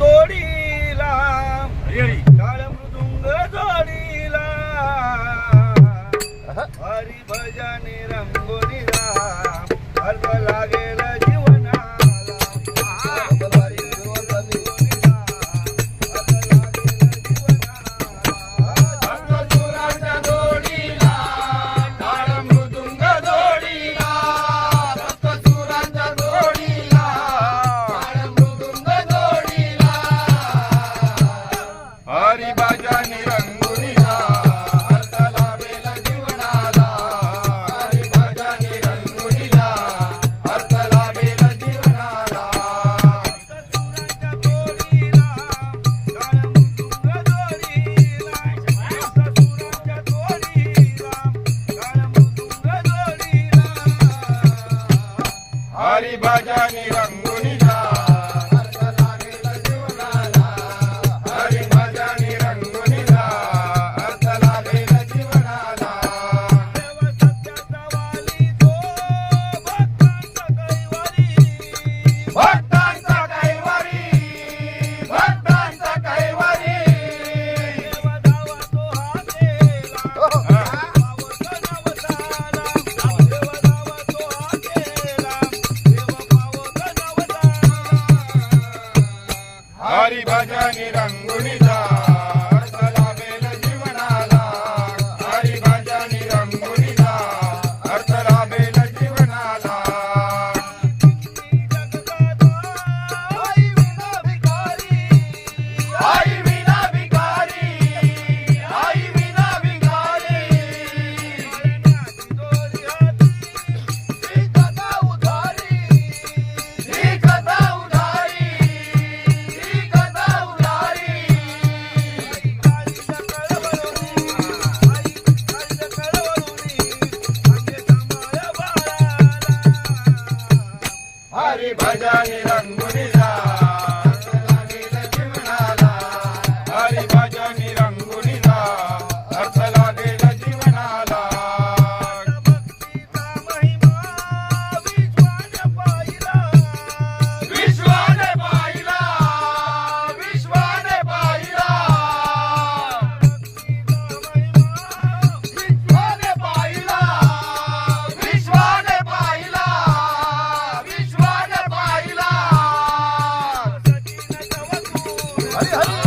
तोडीला काळ मृदुंग जोडीला. हरी भजनी रंगोलीला अर्थ लागेल bajani ra bajangi ranguni adiós.